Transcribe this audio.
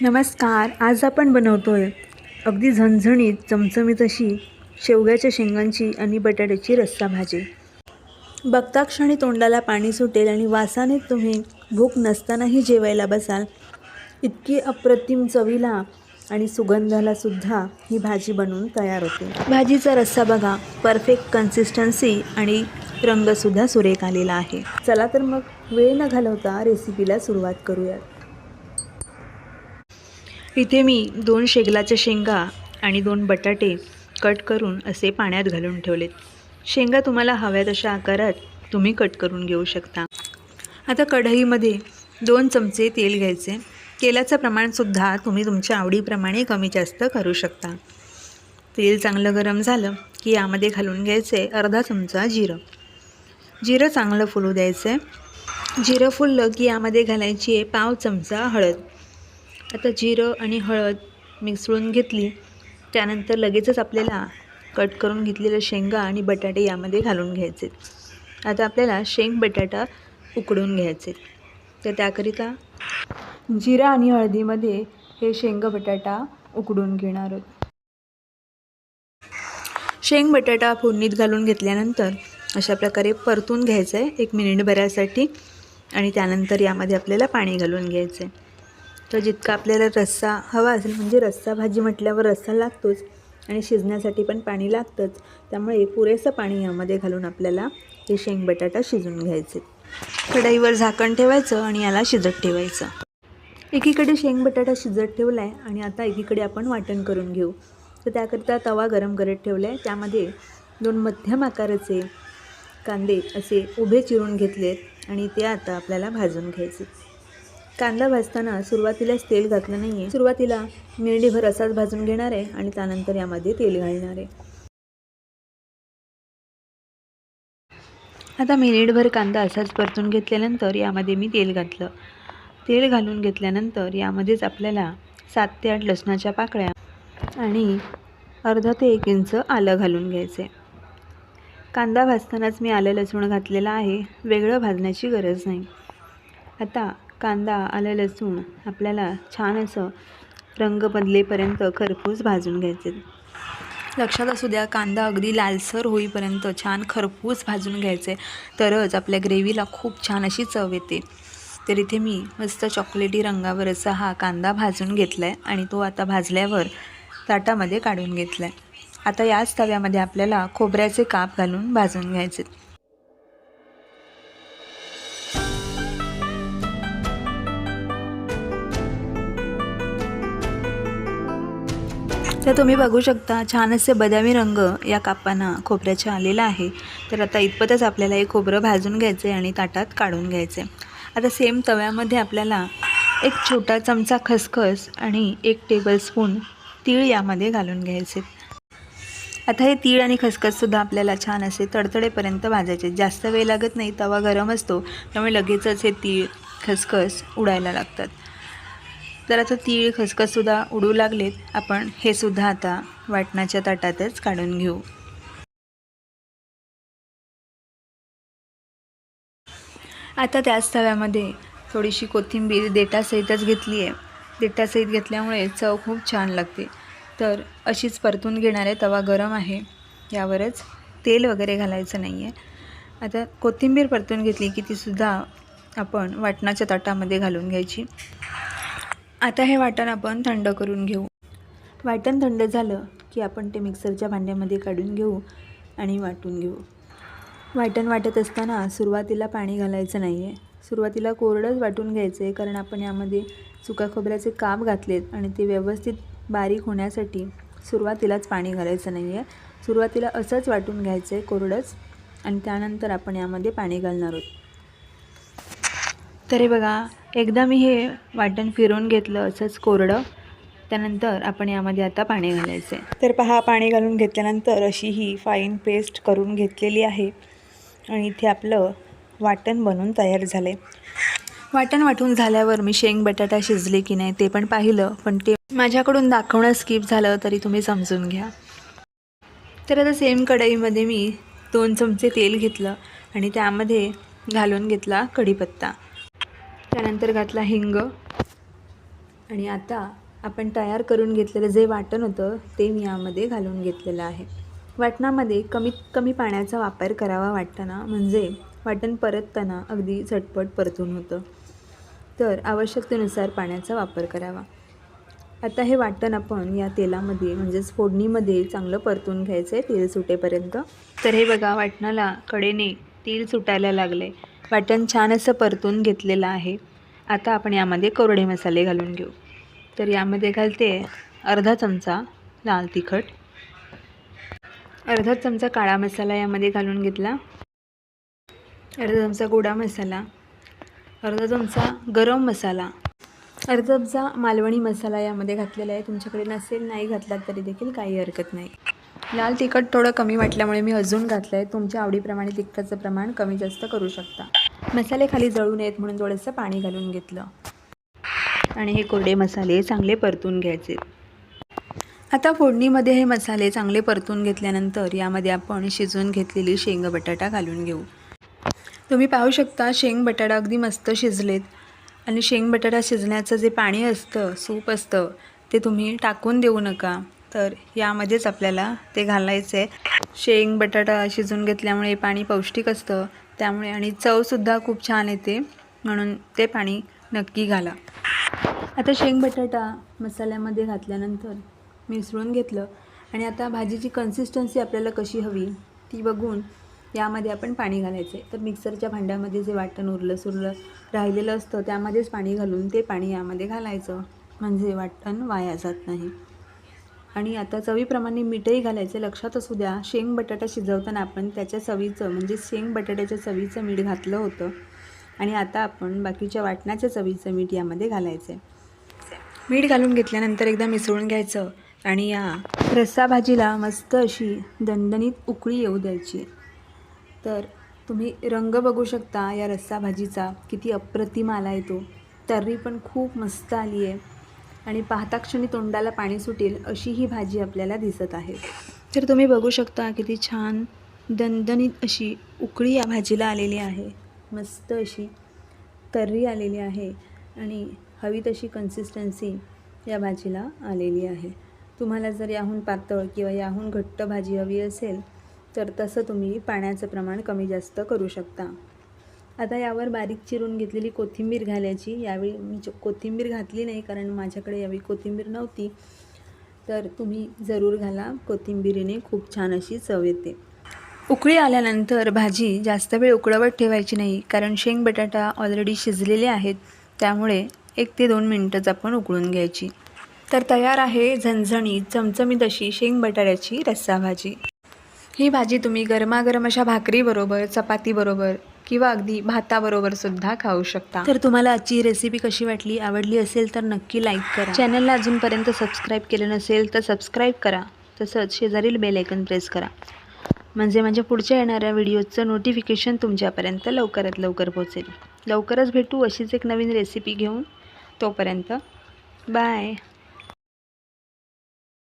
नमस्कार आज आपण बनवतोय अगदी झणझणीत चमचमीत अशी शेवग्याच्या शेंगांची आणि बटाट्याची रस्सा भाजी. बघता क्षणी तोंडाला पाणी सुटेल आणि वासाने तुम्ही भूक नसतानाही जेवायला बसाल. इतकी अप्रतिम चवीला आणि सुगंधाला सुद्धा ही भाजी बनवून तयार होते. भाजीचा रस्सा बघा परफेक्ट कन्सिस्टन्सी आणि रंगसुद्धा सुरेख आलेला आहे. चला तर मग वेळ न घालवता रेसिपीला सुरुवात करूयात. इथे मी दोन शेगलाच्या शेंगा आणि दोन बटाटे कट करून असे पाण्यात घालून ठेवलेत. शेंगा तुम्हाला हव्या तशा आकारात तुम्ही कट करून घेऊ शकता. आता कढईमध्ये दोन चमचे तेल घ्यायचे. तेलाचं प्रमाणसुद्धा तुम्ही तुमच्या आवडीप्रमाणे कमी जास्त करू शकता. तेल चांगलं गरम झालं की यामध्ये घालून घ्यायचे अर्धा चमचा जिरं. जिरं चांगलं फुलू द्यायचं आहे जिरं फुललं की यामध्ये घालायची आहे पाव चमचा हळद. आता जिरं आणि हळद मिसळून घेतली. त्यानंतर लगेचच आपल्याला कट करून घेतलेलं शेंगा आणि बटाटे यामध्ये घालून घ्यायचे. आता आपल्याला शेंग बटाटा उकडून घ्यायचे. तर त्याकरिता जिरा आणि हळदीमध्ये हे शेंग बटाटा उकडून घेणार आहोत. शेंग बटाटा फोडणीत घालून घेतल्यानंतर अशा प्रकारे परतून घ्यायचं आहे एक मिनिटभरासाठी आणि त्यानंतर यामध्ये आपल्याला पाणी घालून घ्यायचं आहे तर जितका आपल्याला रस्सा हवा असेल म्हणजे रस्सा भाजी म्हटल्यावर रस्सा लागतोच आणि शिजण्यासाठी पण पाणी लागतंच. त्यामुळे पुरेसं पाणी यामध्ये घालून आपल्याला हे शेंग बटाटा शिजून घ्यायचे. कढईवर झाकण ठेवायचं आणि याला शिजत ठेवायचं. एकीकडे शेंग बटाटा शिजत ठेवला आहे आणि आता एकीकडे आपण वाटण करून घेऊ. तर त्याकरिता तवा गरम करत ठेवला आहे त्यामध्ये दोन मध्यम आकाराचे कांदे असे उभे चिरून घेतलेत आणि ते आता आपल्याला भाजून घ्यायचे. कांदा भाजताना सुरुवातीलाच तेल घातलं नाही आहे सुरुवातीला मिरडीभर असाच भाजून घेणार आहे आणि त्यानंतर यामध्ये तेल घालणार आहे. आता मिनिटभर कांदा असाच परतून घेतल्यानंतर यामध्ये मी तेल घातलं. तेल घालून घेतल्यानंतर यामध्येच आपल्याला सात ते आठ लसणाच्या पाकळ्या आणि अर्धा ते एक इंच आलं घालून घ्यायचे कांदा भाजतानाच मी आलं लसूण घातलेलं आहे. वेगळं भाजण्याची गरज नाही. आता कांदा आलं लसूण आपल्याला छान असं रंग बदलेपर्यंत खरपूस भाजून घ्यायचे. लक्षात असू द्या कांदा अगदी लालसर होईपर्यंत छान खरपूस भाजून घ्यायचे. तरच आपल्या ग्रेव्हीला खूप छान अशी चव येते. तर इथे मी मस्त चॉकलेटी रंगावर असा हा कांदा भाजून घेतला आहे आणि तो आता भाजल्यावर ताटामध्ये काढून घेतला आहे आता याच तव्यामध्ये आपल्याला खोबऱ्याचे काप घालून भाजून घ्यायचे. तर तुम्ही बघू शकता छान असे बदामी रंग या कापांना खोबऱ्याच्या आलेला आहे. तर आता इतपतच आपल्याला हे खोबरं भाजून घ्यायचं आहे आणि ताटात काढून घ्यायचं आहे आता सेम तव्यामध्ये आपल्याला एक छोटा चमचा खसखस आणि एक टेबलस्पून तीळ यामध्ये घालून घ्यायचे. आता हे तीळ आणि खसखससुद्धा आपल्याला छान असे तडतडेपर्यंत भाजायचे. जास्त वेळ लागत नाही तवा गरम असतो त्यामुळे लगेचच हे तीळ खसखस उडायला लागतात. तर आता तीळ खसखससुद्धा उडू लागलेत. आपण हे सुद्धा आता वाटणाच्या ताटातच काढून घेऊ. आता त्याच तव्यामध्ये थोडीशी कोथिंबीर देटासहितच घेतली आहे. देटासहित घेतल्यामुळे चव खूप छान लागते. तर अशीच परतून घेणारे तवा गरम आहे. यावरच तेल वगैरे घालायचं नाही आहे आता कोथिंबीर परतून घेतली की तीसुद्धा आपण वाटणाच्या ताटामध्ये घालून घ्यायची. आता हे वाटण आपण थंड करून घेऊ. वाटण थंड झालं की आपण ते मिक्सरच्या भांड्यामध्ये काढून घेऊ आणि वाटून घेऊ. वाटण वाटत असताना सुरुवातीला पाणी घालायचं नाही आहे सुरुवातीला कोरडंच वाटून घ्यायचं आहे कारण आपण यामध्ये सुका खोबऱ्याचे काप घातलेत आणि ते व्यवस्थित बारीक होण्यासाठी सुरुवातीलाच पाणी घालायचं नाही आहे सुरुवातीला असंच वाटून घ्यायचं आहे कोरडंच आणि त्यानंतर आपण यामध्ये पाणी घालणार आहोत. तर हे बघा एकदा मी हे वाटण फिरवून घेतलं असंच कोरडं त्यानंतर आपण यामध्ये आता पाणी घालायचं तर पहा पाणी घालून घेतल्यानंतर अशी ही फाईन पेस्ट करून घेतलेली आहे आणि इथे आपलं वाटण बनून तयार झालं आहे वाटण वाटून झाल्यावर मी शेंग बटाटा शिजले की नाही ते पण पाहिलं पण ते माझ्याकडून दाखवणं स्किप झालं तरी तुम्ही समजून घ्या. तर आता सेम कढईमध्ये मी दोन चमचे तेल घेतलं आणि त्यामध्ये घालून घेतला कढीपत्ता. त्यानंतर घातला हिंग. आणि आता आपण तयार करून घेतलेलं जे वाटण होतं ते मी यामध्ये घालून घेतलेलं आहे. वाटणामध्ये कमीत कमी पाण्याचा वापर करावा वाटताना म्हणजे वाटण परतताना अगदी झटपट परतून होतं. तर आवश्यकतेनुसार पाण्याचा वापर करावा. आता हे वाटण आपण या तेलामध्ये म्हणजेच फोडणीमध्ये चांगलं परतून घ्यायचं आहे तेल सुटेपर्यंत. तर हे बघा वाटणाला कडेने तेल सुटायला लागले वाटण छान असं परतून घेतलेलं आहे. आता आपण यामध्ये कोरडे मसाले घालून घेऊ. तर यामध्ये घालते अर्धा चमचा लाल तिखट. अर्धा चमचा काळा मसाला यामध्ये घालून घेतला. अर्धा चमचा गोडा मसाला. अर्धा चमचा गरम मसाला. अर्धा चमचा मालवणी मसाला यामध्ये घातलेला आहे. तुमच्याकडे नसेल नाही घातला तरी देखील काही हरकत नाही. लाल तिखट थोडं कमी वाटल्यामुळे मी अजून घातलं आहे तुमच्या आवडीप्रमाणे तिखटाचं प्रमाण कमी जास्त करू शकता. मसाले खाली जळू नयेत म्हणून थोडंसं पाणी घालून घेतलं. आणि हे कोरडे मसाले चांगले परतून घ्यायचे. आता फोडणीमध्ये हे मसाले चांगले परतून घेतल्यानंतर यामध्ये आपण शिजवून घेतलेली शेंग बटाटा घालून घेऊ. तुम्ही पाहू शकता शेंग बटाटा अगदी मस्त शिजलेत. आणि शेंग बटाटा शिजण्याचं जे पाणी असतं सूप असतं ते तुम्ही टाकून देऊ नका. तर यामध्येच आपल्याला ते घालायचं आहे शेंग बटाटा शिजून घेतल्यामुळे पाणी पौष्टिक असतं. त्यामुळे आणि चवसुद्धा खूप छान येते. म्हणून ते पाणी नक्की घाला. आता शेंग बटाटा मसाल्यामध्ये घातल्यानंतर मिसळून घेतलं आणि आता भाजीची कन्सिस्टन्सी आपल्याला कशी हवी ती बघून यामध्ये आपण पाणी घालायचं आहे तर मिक्सरच्या भांड्यामध्ये जे वाटण उरलं सुरलं राहिलेलं असतं त्यामध्येच पाणी घालून ते पाणी यामध्ये घालायचं. म्हणजे वाटण वाया जात नाही. आणि आता चवीप्रमाणे मीठही घालायचं लक्षात असू द्या. शेंग बटाटा शिजवताना आपण त्याच्या चवीचं म्हणजे शेंग बटाट्याच्या चवीचं मीठ घातलं होतं. आणि आता आपण बाकीच्या वाटणाच्या चवीचं मीठ यामध्ये घालायचं आहे मीठ घालून घेतल्यानंतर एकदा मिसळून घ्यायचं. आणि या रस्सा भाजीला मस्त अशी दणदणीत उकळी येऊ द्यायची. तर तुम्ही रंग बघू शकता या रस्सा भाजीचा किती अप्रतिम आला येतो तर्री पण खूप मस्त आली आहे आणि पाहता क्षणी तोंडाला पाणी सुटेल अशी ही भाजी आपल्याला दिसत आहे. तर तुम्ही बघू शकता किती छान दणदणीत अशी उकळी या भाजीला आलेली आहे. मस्त अशी तर्री आलेली आहे आणि हवी तशी कन्सिस्टन्सी या भाजीला आलेली आहे. तुम्हाला जर याहून पातळ किंवा याहून घट्ट भाजी हवी असेल तर तसं तुम्ही पाण्याचं प्रमाण कमी जास्त करू शकता. आता यावर बारीक चिरून घेतलेली कोथिंबीर घालायची. यावेळी मी कोथिंबीर घातली नाही कारण माझ्याकडे यावेळी कोथिंबीर नव्हती. तर तुम्ही जरूर घाला. कोथिंबीरीने खूप छान अशी चव येते. उकळी आल्यानंतर भाजी जास्त वेळ उकळवत ठेवायची नाही कारण शेंग बटाटा ऑलरेडी शिजलेले आहेत. त्यामुळे एक ते दोन मिनटंच आपण उकळून घ्यायची. तर तयार आहे झणझणीत चमचमीत अशी शेंग बटाट्याची रस्सा भाजी. ही भाजी तुम्ही गरमागरम अशा भाकरीबरोबर चपातीबरोबर किंवा अगदी भाताबरोबर सुद्धा खाऊ शकता. तर तुम्हाला आजची रेसिपी कशी वाटली आवडली असेल तर नक्की लाईक करा. चॅनलला अजूनपर्यंत सबस्क्राईब केलं नसेल तर सबस्क्राईब करा. तसंच शेजारील बेल ऐकन प्रेस करा. म्हणजे माझ्या पुढच्या येणाऱ्या व्हिडिओचं नोटिफिकेशन तुमच्यापर्यंत लवकरात लवकर पोहोचेल. लवकरच भेटू अशीच एक नवीन रेसिपी घेऊन. तोपर्यंत बाय